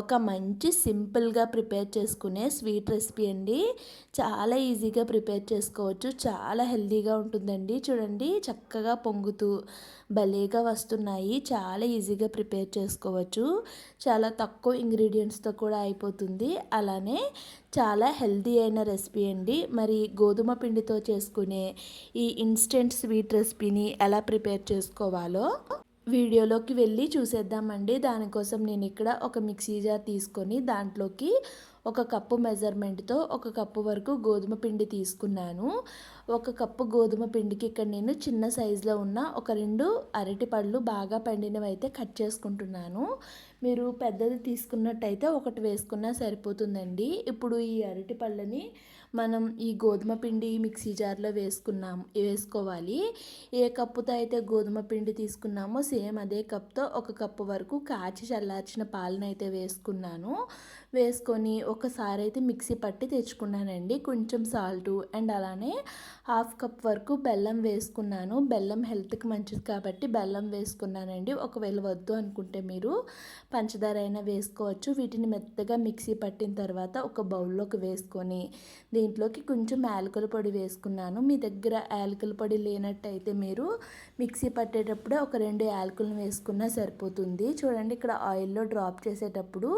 ఒక మంచి సింపుల్గా ప్రిపేర్ చేసుకునే స్వీట్ రెసిపీ అండి. చాలా ఈజీగా ప్రిపేర్ చేసుకోవచ్చు. చాలా హెల్తీగా ఉంటుందండి. చూడండి చక్కగా పొంగుతూ భలేగా వస్తున్నాయి. చాలా ఈజీగా ప్రిపేర్ చేసుకోవచ్చు. చాలా తక్కువ ఇంగ్రీడియంట్స్తో కూడా అయిపోతుంది. అలానే చాలా హెల్తీ అయిన రెసిపీ అండి. మరి గోధుమ పిండితో చేసుకునే ఈ ఇన్స్టెంట్ స్వీట్ రెసిపీని ఎలా ప్రిపేర్ చేసుకోవాలో వీడియోలోకి వెళ్ళి చూసేద్దామండి. దానికోసం నేను ఇక్కడ ఒక మిక్సీ జార్ తీసుకొని దాంట్లోకి ఒక కప్పు మెజర్మెంట్తో ఒక కప్పు వరకు గోధుమ పిండి తీసుకున్నాను. ఒక కప్పు గోధుమ పిండికి ఇక్కడ నేను చిన్న సైజులో ఉన్న ఒక రెండు అరటి పళ్ళు బాగా పండినవి అయితే కట్ చేసుకుంటున్నాను. మీరు పెద్దది తీసుకున్నట్టయితే ఒకటి వేసుకున్నా సరిపోతుందండి. ఇప్పుడు ఈ అరటి పళ్ళని మనం ఈ గోధుమ పిండి మిక్సీ జార్లో వేసుకున్నాం వేసుకోవాలి. ఏ కప్పుతో అయితే గోధుమ పిండి తీసుకున్నామో సేమ్ అదే కప్తో ఒక కప్పు వరకు కాచి చల్లార్చిన పాలనైతే అయితే వేసుకున్నాను. వేసుకొని ఒకసారి అయితే మిక్సీ పట్టి తెచ్చుకున్నానండి. కొంచెం సాల్ట్ అండ్ అలానే హాఫ్ కప్ వరకు బెల్లం వేసుకున్నాను. బెల్లం హెల్త్కి మంచిది కాబట్టి బెల్లం వేసుకున్నానండి. ఒకవేళ వద్దు అనుకుంటే మీరు పంచదార అయినా వేసుకోవచ్చు. వీటిని మెత్తగా మిక్సీ పట్టిన తర్వాత ఒక బౌల్లోకి వేసుకొని దీంట్లోకి కొంచెం యాలకుల పొడి వేసుకున్నాను. మీ దగ్గర యాలకుల పొడి లేనట్టయితే మీరు మిక్సీ పట్టేటప్పుడే ఒక రెండు యాలకులను వేసుకున్నా సరిపోతుంది. చూడండి ఇక్కడ ఆయిల్లో డ్రాప్ చేసేటప్పుడు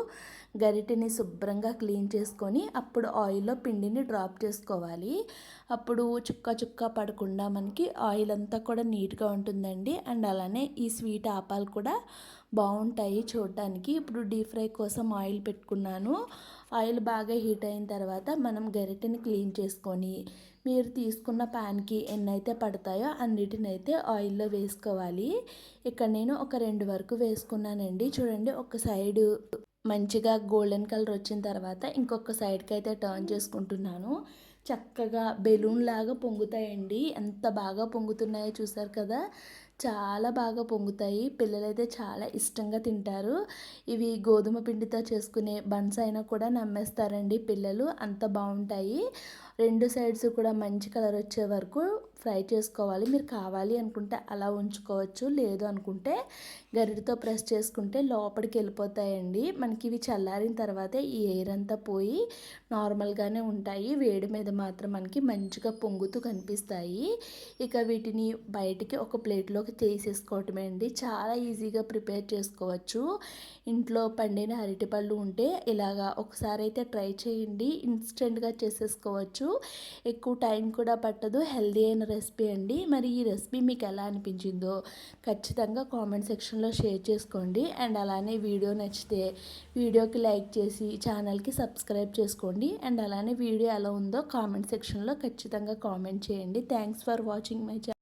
గరిటెని శుభ్రంగా క్లీన్ చేసుకొని అప్పుడు ఆయిల్లో పిండిని డ్రాప్ చేసుకోవాలి. అప్పుడు చుక్క చుక్క పడకుండా మనకి ఆయిల్ అంతా కూడా నీట్గా ఉంటుందండి. అండ్ అలానే ఈ స్వీట్ ఆపాలు కూడా బాగుంటాయి చూడటానికి ఇప్పుడు డీప్ ఫ్రై కోసం ఆయిల్ పెట్టుకున్నాను. ఆయిల్ బాగా హీట్ అయిన తర్వాత మనం గరిటెని క్లీన్ చేసుకొని మీరు తీసుకున్న ప్యాన్కి ఎన్నైతే పడతాయో అన్నిటిని అయితే ఆయిల్లో వేసుకోవాలి. ఇక్కడ నేను ఒక రెండు వరకు వేసుకున్నానండి. చూడండి ఒక సైడు మంచిగా గోల్డెన్ కలర్ వచ్చిన తర్వాత ఇంకొక సైడ్కి అయితే టర్న్ చేసుకుంటున్నాను. చక్కగా బెలూన్ లాగా పొంగుతాయండి. ఎంత బాగా పొంగుతున్నాయో చూసారు కదా? చాలా బాగా పొంగుతాయి. పిల్లలైతే చాలా ఇష్టంగా తింటారు. ఇవి గోధుమ పిండితో చేసుకునే బన్స్ అయినా కూడా నమ్మేస్తారండి పిల్లలు. అంత బాగుంటాయి. రెండు సైడ్స్ కూడా మంచి కలర్ వచ్చే వరకు ఫ్రై చేసుకోవాలి. మీరు కావాలి అనుకుంటే అలా ఉంచుకోవచ్చు. లేదు అనుకుంటే గరిటతో ప్రెస్ చేసుకుంటే లోపలికి వెళ్ళిపోతాయండి. మనకి ఇవి చల్లారిన తర్వాతే ఈ ఎయిర్ అంతా పోయి నార్మల్గానే ఉంటాయి. వేడి మీద మాత్రం మనకి మంచిగా పొంగుతూ కనిపిస్తాయి. ఇక వీటిని బయటికి ఒక ప్లేట్లోకి తీసేసుకోవటమే అండి. చాలా ఈజీగా ప్రిపేర్ చేసుకోవచ్చు. ఇంట్లో పండిన అరటిపళ్ళు ఉంటే ఇలాగా ఒకసారి అయితే ట్రై చేయండి. ఇన్స్టెంట్గా చేసేసుకోవచ్చు. ఎక్కువ టైం కూడా పట్టదు. హెల్దీ అయిన రెసిపీ అండి. మరి ఈ రెసిపీ మీకు ఎలా అనిపించిందో ఖచ్చితంగా కామెంట్ సెక్షన్లో షేర్ చేసుకోండి. అండ్ అలానే వీడియో నచ్చితే వీడియోకి లైక్ చేసి ఛానల్కి సబ్స్క్రైబ్ చేసుకోండి. అండ్ అలానే వీడియో ఎలా ఉందో కామెంట్ సెక్షన్లో ఖచ్చితంగా కామెంట్ చేయండి. Thanks for watching my channel